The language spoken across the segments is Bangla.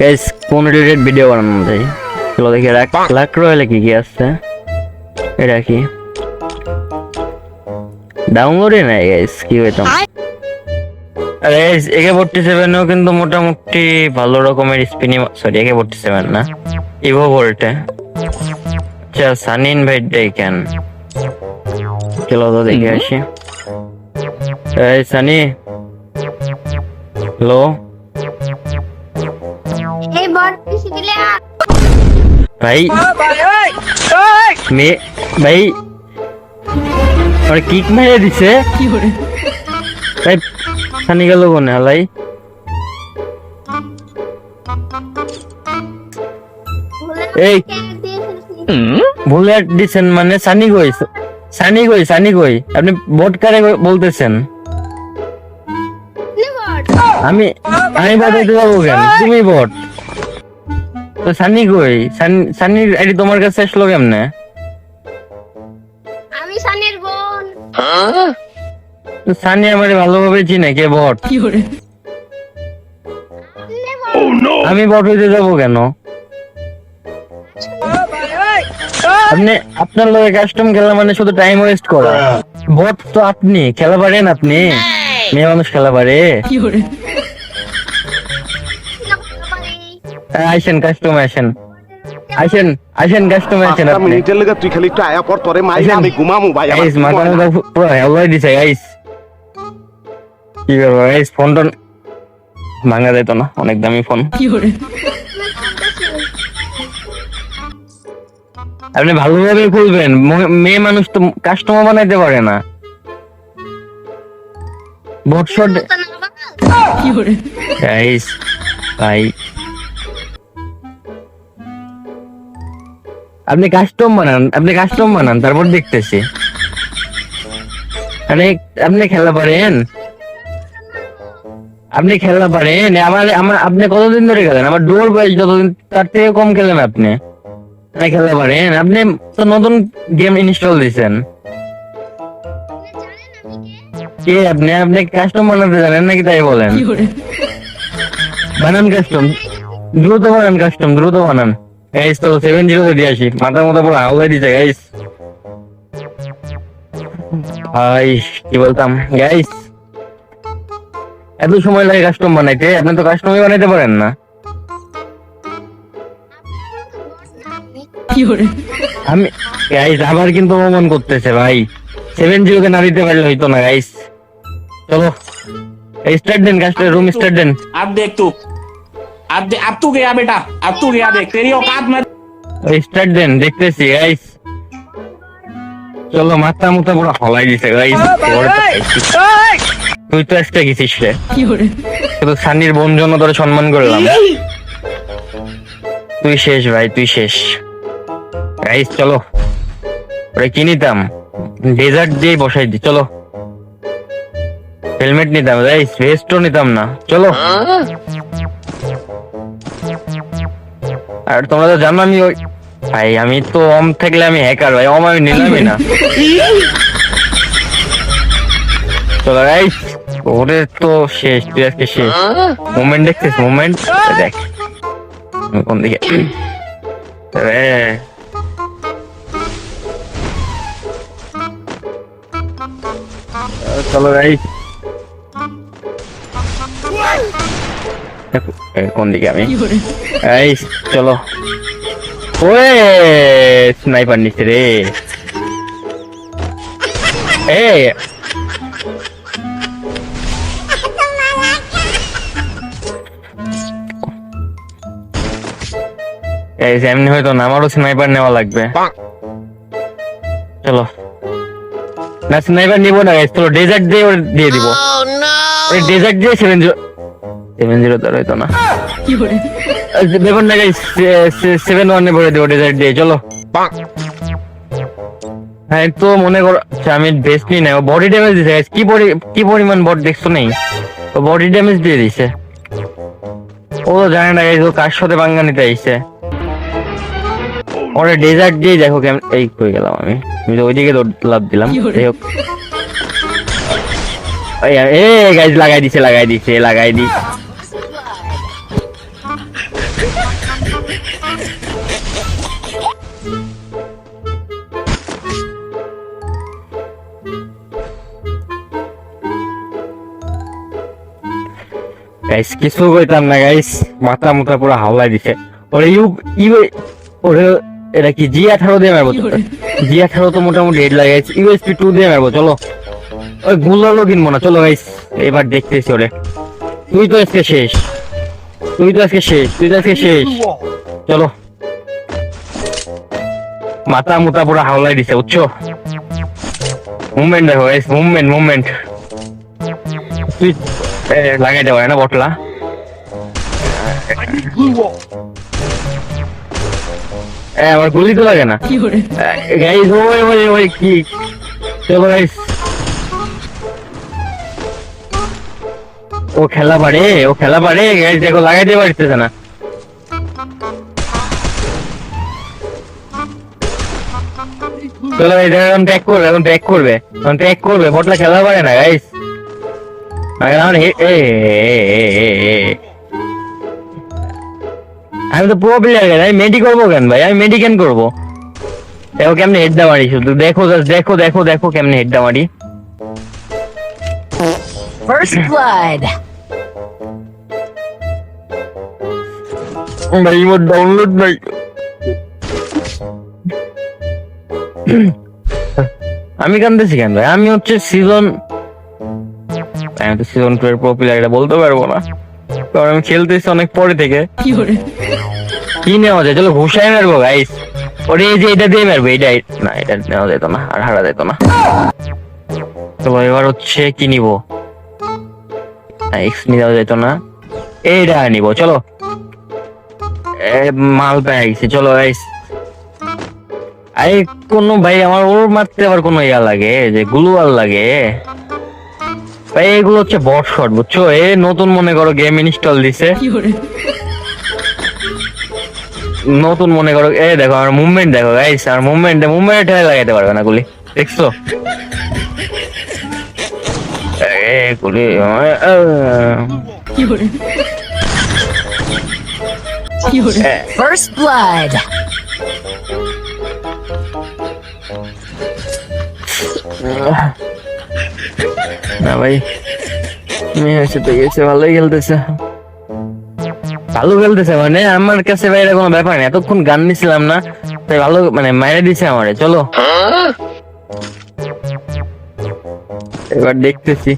গাইস কোন রিলেটেড ভিডিও বানানো যায়? চলো দেখি রাখ লাখ রয়েলে কি কি আসছে এটা কি? ডাউনলোডে নাই গাইস কি হইতাম? আরে একে ফোর্টি সেভেনও কিন্তু মোটামুটি ভালো রকমের spiny sorry A K forty seven না। ইভো ভোল্টে আচ্ছা সানি ইনভাইট দেই কেন? চলো তো দেখে আসি। এই সানি হ্যালো ভাই, মে ভাই কিক মেরে দিছে। সানি গেল কোনে হালাই? এই। ভুলে দিছেন মানে সানি কই? সানি কই সানি কই? আপনি বট কারে বলতেছেন? আমি আমি বাজাইতে যাব কেন? তুমি বট তো সানি কই? সানি- আইডি তোমার কাছে আসলো কেমনে? আমি সানের বোন। তো সানি আমার ভালোভাবে চিনে কে বট? আমি বট হইতে যাব কেন? আপনি আপনার লগে কাস্টম খেলা মানে শুধু টাইম ওয়েস্ট করা। বট তো আপনি খেলা পারেন আপনি? মেয়ে মানুষ খেলা পারে? আইসেন কাস্টম আসেন। আইসেন আইসেন কাস্টম আসেন আপনি। মিনিটের লেগে তুই খালি একটু আয়া পর তোরে মাই আমি ঘুমামু ভাই আমার গাইস মাথা পুরো হেলাই দিছে গাইস কি গাইস ফোন টোন ভাঙা যেত না অনেক দামি ফোন আপনি ভালোভাবে খুলবেন মেয়ে মানুষ তো কাস্টমার বানাইতে পারে না। বট শট গাইস ভাই। আপনি কাস্টম বানান আপনি কাস্টম বানান তারপর দেখতেছি। আপনি আপনি খেলা পারেন? আপনি খেলা পারেন? আমার আমার আপনি কতদিন ধরে খেলেন? আমার ডোর বয়স যতদিন তার থেকে কম খেলেন আপনি। আপনি খেলা পারেন? আপনি তো নতুন গেম ইনস্টল দিয়েছেন। কে আপনি? আপনি কাস্টম বানাতে জানেন নাকি তাই বলেন? বানান কাস্টম দ্রুত বানান কাস্টম দ্রুত বানান। গাইস তো সেভেন জিরো দিয়ে আসি। মাথার মতো পুরো হাউলাই দিছে গাইস ভাই কি বলতাম? গাইস এত সময় লাগে কাস্টম বানাইতে? আপনি তো কাস্টমই বানাইতে পারেন না। আমি গাইস আবার কিন্তু অপমান করতেছে ভাই। সেভেন জিরোকে না দিতে পারলে হইতো না গাইস চলো। স্টার্ট দেন কাজটা রুম স্টার্ট দেন। আর দেখ अब दे, अब तू गया बेटा अब तू गया देख तेरी औकात मैं স্টার্ট দেন দেখতেছি গাইস চলো মাথা মুথা পুরো হলাই দিছে গাইস তুই তো একটা গেছিস রে কিন্তু সানির বোন জন্য তোর সম্মান করলাম তুই শেষ ভাই তুই শেষ গাইস চলো ওরে কি নিতাম ডেজার্ট দিয়ে বসাই দি চলো হেলমেট নিতাম গাইস ভেস্টও নিতাম না চলো আর তোমরা তো জানো আমি ওই ভাই, আমি তো অম থাকলে আমি হ্যাকার ভাই, অম আমি নিলামই না। চলো গাইস ওরে তো শেষ, তুই আজকে শেষ। মোমেন্ট দেখছিস মোমেন্ট দেখ। কোন দিকে রে। চলো গাইস কোন দিকে আমি? এই চলো। ওয়ে স্নাইপার নিচ্ছে রে। এই এই এমনি হয়তো না আমারও স্নাইপার নেওয়া লাগবে। চলো। না স্নাইপার নিবো না চলো ডেজার্ট দিয়ে দিয়ে দিব। ডেজার্ট দিয়ে সেভেন সেভেন জিরো তো হয়তো না। ব্যাপার না গাইস সেভেন ওয়ানে ভরে দেবো ডেজার্ট দিয়ে চলো। হ্যাঁ তো মনে করো আচ্ছা, আমি বেস্ট নিই না বডি ড্যামেজ দিছে কি পরি কি পরিমাণ বড দেখছ নেই? ও বডি ড্যামেজ দিয়ে দিছে। ও তো জানে না গাইস ও কার সাথে বাঙ্গা নিতে আইছে। ওরে ডেজার্ট দিয়ে দেখো কেমন এই কই গেলাম আমি। আমি তো ওইদিকে লাভ দিলাম যাই হোক। এই, এ গাইজ লাগাই দিছে লাগাই দিছে লাগাই দি গাইস কিছু কইতাম না গাইস মাথা মুথা পুরো হাওলায় দিছে। ওরে, ইউ ইউ ওরে, এটা কি জি আঠারো দিয়ে মারবো জি আঠারো তো মোটামুটি হেড লাগে ইউএসপি টু দিয়ে মারবো, চলো। ওই গুলালো কিনবো না, চলো গাইস এবার দেখতেছি ওরে। তুই তো আজকে শেষ। তুই তো আজকে শেষ, তুই তো আজকে শেষ। চলো। মাথা মুথা পুরো হাওলায় দিছে, বুঝছ? মুভমেন্ট দেখো গাইস মুভমেন্ট মুভমেন্ট তুই এ, লাগাই দেওয়া না বটলা। আমার গুলি তো লাগে না। গাইস ওই ওই ওই কি? চলো গাইস ও খেলা পারে ও খেলা পারে গাইস দেখো লাগাইতে পারতেছে না। চলো এই এখন ট্যাগ করবে এখন ট্যাগ করবে এখন ট্যাগ করবে বটলা খেলা পারে না গাইস এখন হে- এ, এ, এ, এ, এ। আমি তো প্রো প্লেয়ার আমি মেডি করব কেন ভাই? আমি মেডি কেন করব? দেখো কেমনে হেডটা মারি শুধু। দেখো দেখো দেখো দেখো কেমনে হেডটা মারি। First blood. ভাই মোর ডাউনলোড নাই। আমি কানতেছি কেন ভাই? আমি হচ্ছে সিজন আমি তো সিজন টু এর প্রো প্লেয়ার এটা বলতে পারব না। কারণ আমি খেলতেছি অনেক পরে থেকে। কি নেওয়া যায়? চলো ঘুষাই মারবো গাইস ওরে এই যে এটা দিয়ে মারবো এটা না এটা নেওয়া যেত না আর হারা যেত না। চলো এবার হচ্ছে কি নিবো? এক্স নেওয়া যেত না। এইটা নিবো চলো। এ, মাল পেয়ে গেছি চলো গাইস আরে কোনো ভাই আমার ওর মারতে আবার কোনো ইয়া লাগে যে গ্লুয়াল লাগে। ভাই এগুলো হচ্ছে বট শট বুঝছ? এ নতুন মনে করো গেম ইনস্টল দিছে। নতুন মনে করো এ দেখো আমার মুভমেন্ট দেখো গাইস আর মুভমেন্ট মুভমেন্ট লাগাইতে পারবে না গুলি দেখছ? এ গুলি First blood. না ভাই, মেয়ে হয়েছে তো, গেছে, ভালোই খেলতেছে। ভালো খেলতেছে মানে? আমার কাছে ভাই এটা কোনো ব্যাপার এতক্ষণ গান নিছিলাম না, তাই ভালো মানে দিছে আমারে, চলো। এবার দেখতেছি।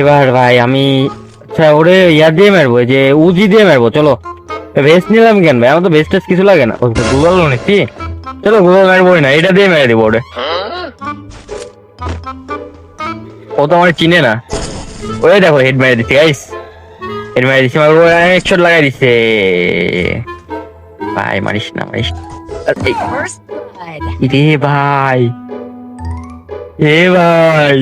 এবার ভাই, আমি আচ্ছা ওরে ইয়া দিয়ে মারবো যে উজি দিয়ে মারবো, চলো। বেস্ট নিলাম কেন ভাই? আমার তো বেস্ট কিছু লাগে না। গুগল নিচ্ছি চলো গুগল মারবো না এটা দিয়ে মেরে দিব ওরে। ও তো আমার চিনে না। ওই দেখো হেড মেরে দিচ্ছে গাইস হেড মেরে দিচ্ছে আমার এক শট লাগাই দিচ্ছে ভাই মারিস না মারিস. রে ভাই। এ ভাই।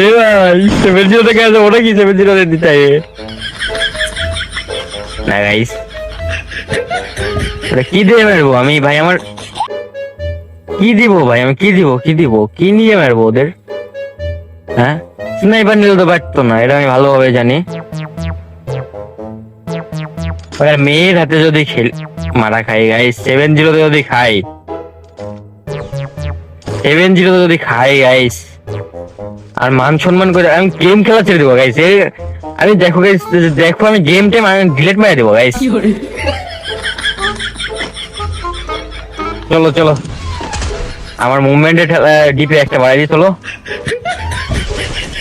এ ভাই সেভেন জিরো থেকে আছে ওটা কি সেভেন জিরো দিতে? না গাইস কি দিয়ে মারবো? আমি ভাই আমার কি দিব ভাই? আমি কি দিব? কি দিব? কি নিয়ে মারবো ওদের? হ্যাঁ? স্নাইপার নিলে তো পারতো না, এটা আমি ভালোভাবে জানি। মেয়ের হাতে যদি খেল মারা খাই গাই সেভেন জিরোতে যদি খাই। সেভেন জিরোতে যদি খাই গাইস আর মান সম্মান করে আমি গেম খেলা ছেড়ে দেবো গাইস আমি দেখো গাইস দেখো আমি গেম টাইম আমি ডিলেট মেরে দেবো গাইস চলো চলো। আমার মুভমেন্টে ডিপে একটা বাড়াই দিই চলো।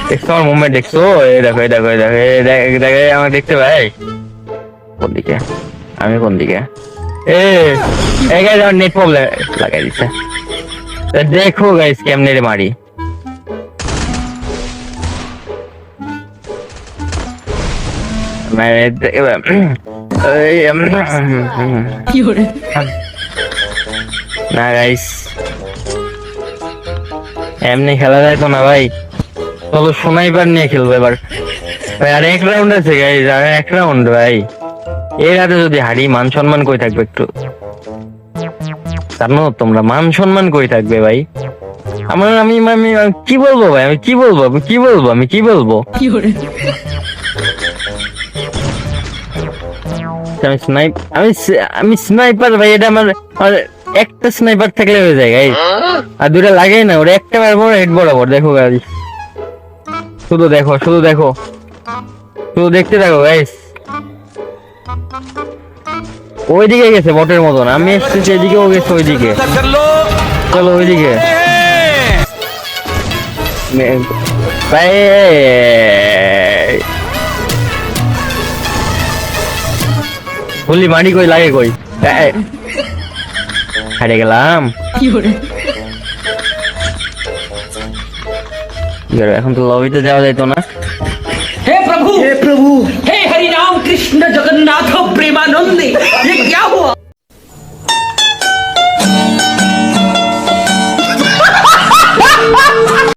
দেখছ আমার মুভমেন্ট দেখছ? এই দেখো এই দেখো এই দেখো এই দেখ- আমার দেখতে ভাই কোন দিকে? আমি কোন দিকে? এ এই গাইস আমার নেট প্রবলেম লাগাই দিচ্ছে। দেখো গাইস কেমনে রে মারি। মানে উম, না গাইস এমনি খেলা যায় তো না, ভাই। চলো সোনাইবার নিয়ে খেলব এবার। ভাই, আর এক রাউন্ড আছে গাইস আর এক রাউন্ড ভাই। যদি হারি, মান সম্মান কই থাকবে একটু? জানো, তোমরা মান সম্মান কই থাকবে, ভাই? আমার, আমি আমি কি বলব, ভাই? আমি কি বলব? আমি কি বলব? আমি কি বলব? আমি স্নাইপ আমি আমি স্নাইপার ভাই, এটা আমার একটা স্নাইপার থাকলে হয়ে যায় গাইস আর দুটা লাগে না ওটা একটা মারবো হেড বরাবর। দেখো গাইস শুধু দেখো শুধু দেখো। শুধু দেখতে থাকো গাইস ওইদিকে গেছে বটের মতন। আমি এসেছি এদিকেও গেছে ওইদিকে। চলো ওইদিকে। মে- ভাই বললি মাটি কই, লাগে কই? হারিয়ে গেলাম কি করে এখন তো লবিতে যাওয়া যাইতো না हे प्रभु हे प्रभु हे हरि राम कृष्ण जगन्नाथ प्रेमानंदे ये क्या हुआ